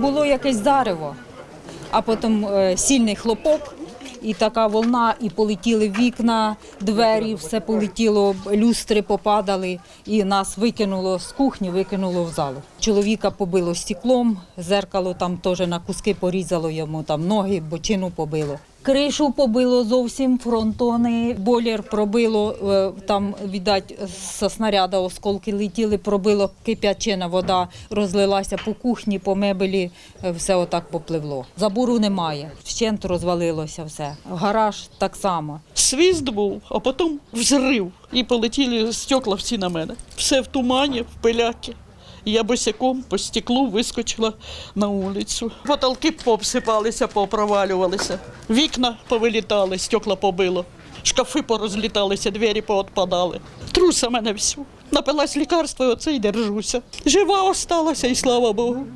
Було якесь зарево, а потім е, сильний хлопок. І така волна, і полетіли вікна, двері, все полетіло, люстри попадали, і нас викинуло з кухні, викинуло в залу. Чоловіка побило стеклом, зеркало там теж на куски порізало йому, там ноги, бочину побило. Кришу побило зовсім, фронтони, бойлер пробило, е, там, віддать, зі снаряда осколки летіли, пробило кип'ячена вода, розлилася по кухні, по мебелі, е, все отак попливло. Забору немає, вщент розвалилося все. Гараж так само. Свіст був, а потім взрив. І полетіли стекла всі на мене. Все в тумані, в пиляки. І Я босяком по стеклу вискочила на вулицю. Потолки пообсипалися, попровалювалися. Вікна повилітали, стекла побило. Шкафи порозліталися, двері поотпадали. Труса мене всю. Напилась лікарство, оце й держуся. Жива осталася, і слава Богу.